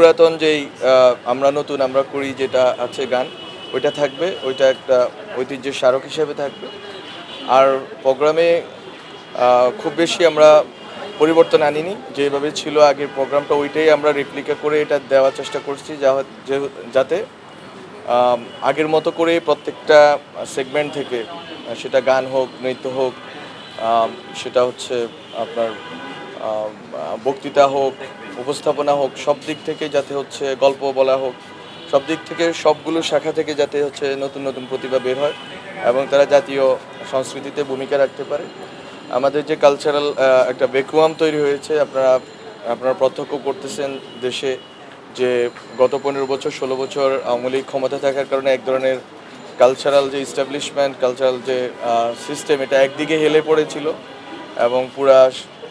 পুরাতন যেই আমরা নতুন আমরা করি যেটা আছে গান, ওইটা থাকবে, ওইটা একটা ঐতিহ্যের স্মারক হিসেবে থাকবে। আর প্রোগ্রামে খুব বেশি আমরা পরিবর্তন আনিনি, যেভাবে ছিল আগের প্রোগ্রামটা, ওইটাই আমরা রেপ্লিকা করে এটা দেওয়ার চেষ্টা করছি যাতে আগের মতো করে প্রত্যেকটা সেগমেন্ট থেকে, সেটা গান হোক, নৃত্য হোক সেটা হচ্ছে আপনার বক্তৃতা হোক, উপস্থাপনা হোক, সব দিক থেকে যাতে হচ্ছে গল্প বলা হোক, সব দিক থেকে সবগুলো শাখা থেকে যাতে হচ্ছে নতুন নতুন প্রতিভা বের হয় এবং তারা জাতীয় সংস্কৃতিতে ভূমিকা রাখতে পারে। আমাদের যে কালচারাল একটা বেকুয়াম তৈরি হয়েছে, আপনারা আপনারা প্রত্যক্ষ করতেছেন দেশে যে গত পনেরো বছর, ষোলো বছর আওয়ামী লীগ ক্ষমতা থাকার কারণে এক ধরনের কালচারাল যে ইস্টাবলিশমেন্ট কালচারাল যে সিস্টেম এটা একদিকে হেলে পড়েছিল এবং পুরা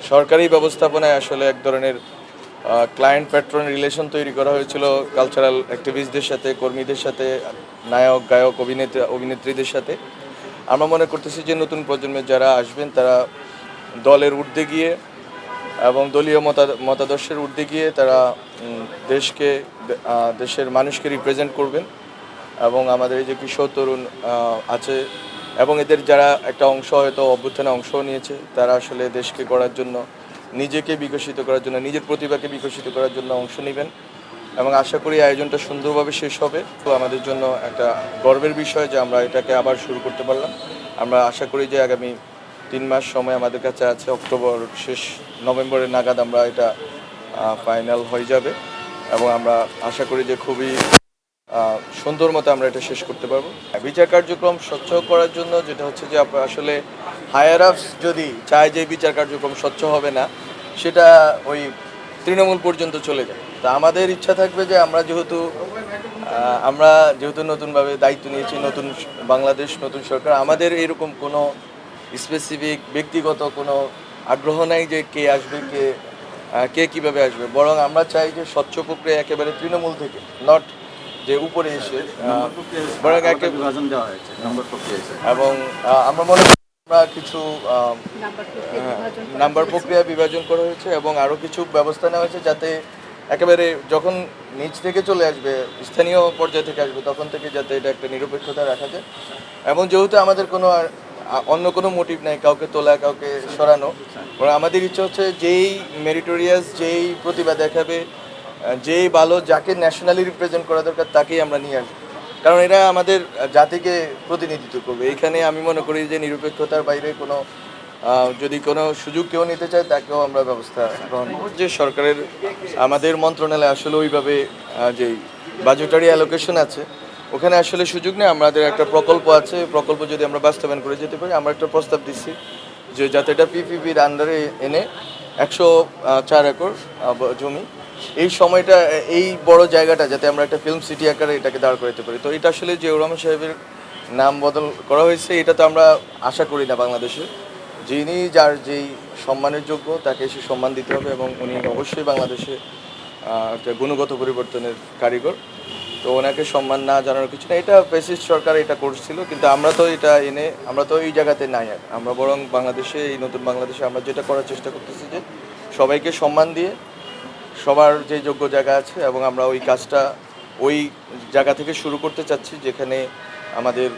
সরকারি ব্যবস্থাপনায় আসলে এক ধরনের ক্লায়েন্ট প্যাট্রন রিলেশন তৈরি করা হয়েছিল কালচারাল অ্যাক্টিভিস্টদের সাথে, কর্মীদের সাথে, নায়ক, গায়ক, অভিনেতা, অভিনেত্রীদের সাথে। আমরা মনে করতেছি যে নতুন প্রজন্মের যারা আসবেন, তারা দলের ঊর্ধ্বে গিয়ে এবং দলীয় মতা- মতাদর্শের ঊর্ধ্বে গিয়ে তারা দেশকে দেশের মানুষকে রিপ্রেজেন্ট করবেন। এবং আমাদের এই যে কিশোর, তরুণ আছে এবং এদের যারা একটা অংশ হয়তো অভ্যুত্থানে অংশ নিয়েছে, তারা আসলে দেশকে গড়ার জন্য, নিজেকে বিকশিত করার জন্য, নিজের প্রতিভাকে বিকশিত করার জন্য অংশ নেবেন। এবং আশা করি আয়োজনটা সুন্দরভাবে শেষ হবে। তো আমাদের জন্য একটা গর্বের বিষয় যে আমরা এটাকে আবার শুরু করতে পারলাম। আমরা আশা করি যে আগামী তিন মাস সময় আমাদের কাছে আছে। অক্টোবর শেষ নভেম্বরের নাগাদ আমরা এটা ফাইনাল হয়ে যাবে। এবং আমরা আশা করি যে খুবই সুন্দর মতো আমরা এটা শেষ করতে পারব। বিচার কার্যক্রম স্বচ্ছ করার জন্য যেটা হচ্ছে যে আসলে হায়ার আপস যদি চায় যে বিচার কার্যক্রম স্বচ্ছ হবে না, সেটা ওই তৃণমূল পর্যন্ত চলে যায়। তা আমাদের ইচ্ছা থাকবে যে আমরা যেহেতু আমরা যেহেতু নতুনভাবে দায়িত্ব নিয়েছি, নতুন বাংলাদেশ, নতুন সরকার, আমাদের এরকম কোনো স্পেসিফিক ব্যক্তিগত কোনো আগ্রহ নাই যে কে আসবে, কে কে কীভাবে আসবে। বরং আমরা চাই যে স্বচ্ছ প্রক্রিয়া একেবারে তৃণমূল থেকে নট যে উপরে এসে এবং আমরা মনে করি আমরা কিছু নাম্বার প্রক্রিয়া বিভাজন করা হয়েছে। এবং আরও কিছু ব্যবস্থা নেওয়া হয়েছে যাতে একেবারে যখন নিচ থেকে চলে আসবে স্থানীয় পর্যায় থেকে আসবে তখন থেকে যাতে এটা একটা নিরপেক্ষতা রাখা যায়। এবং যেহেতু আমাদের কোনো আর অন্য কোনো মোটিভ নাই কাউকে তোলা কাউকে সরানো বরং আমাদের ইচ্ছে হচ্ছে যেই মেরিটোরিয়াস যেই প্রতিভা দেখাবে যেই ভালো যাকে ন্যাশনালি রিপ্রেজেন্ট করা দরকার তাকেই আমরা নিয়ে আসব। কারণ এরা আমাদের জাতিকে প্রতিনিধিত্ব করবে। এখানে আমি মনে করি যে নিরপেক্ষতার বাইরে কোনো যদি কোনো সুযোগ কেউ নিতে চায়, তাকেও আমরা ব্যবস্থা গ্রহণ করব। যে সরকারের, আমাদের মন্ত্রণালয়ে আসলে ওইভাবে যেই বাজেটারি অ্যালোকেশন আছে, ওখানে আসলে সুযোগ নেই। আমাদের একটা প্রকল্প আছে। প্রকল্প যদি আমরা বাস্তবায়ন করে যেতে পারি, আমরা একটা প্রস্তাব দিচ্ছি যে যাতে এটা পিপিপির আন্ডারে এনে একশো চার একর জমি এই সময়টা, এই বড় জায়গাটা যাতে আমরা একটা ফিল্ম সিটি আকারে এটাকে দাঁড় করাতে পারি। তো এটা আসলে যে রহমান সাহেবের নাম বদল করা হয়েছে, এটা তো আমরা আশা করি না বাংলাদেশে। যিনি যার যেই সম্মানের যোগ্য, তাকে সে সম্মান দিতে হবে এবং উনি অবশ্যই বাংলাদেশে একটা গুণগত পরিবর্তনের কারিগর। তো ওনাকে সম্মান না জানানোর কিছু না এটা ফেসিস্ট সরকার এটা করছিল, কিন্তু আমরা তো এটা এনে, আমরা তো এই জায়গাতে নাই আর। আমরা বরং বাংলাদেশে, এই নতুন বাংলাদেশে আমরা যেটা করার চেষ্টা করতেছি যে সবাইকে সম্মান দিয়ে সবার যে যোগ্য জায়গা আছে এবং আমরা ওই কাজটা ওই জায়গা থেকে শুরু করতে চাচ্ছি, যেখানে আমাদের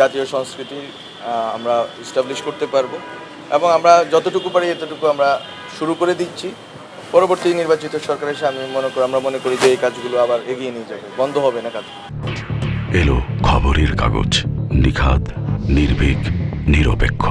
জাতীয় সংস্কৃতি আমরা ইস্টাবলিশ করতে পারব এবং আমরা যতটুকু পারি এতটুকু আমরা শুরু করে দিচ্ছি। পরবর্তী নির্বাচিত সরকারের এসে আমি মনে করি, আমরা মনে করি যে এই কাজগুলো আবার এগিয়ে নিয়ে যাবে। বন্ধ হবে না কাজ। এলো খবরের কাগজ, নিখাদ, নির্ভীক, নিরপেক্ষ।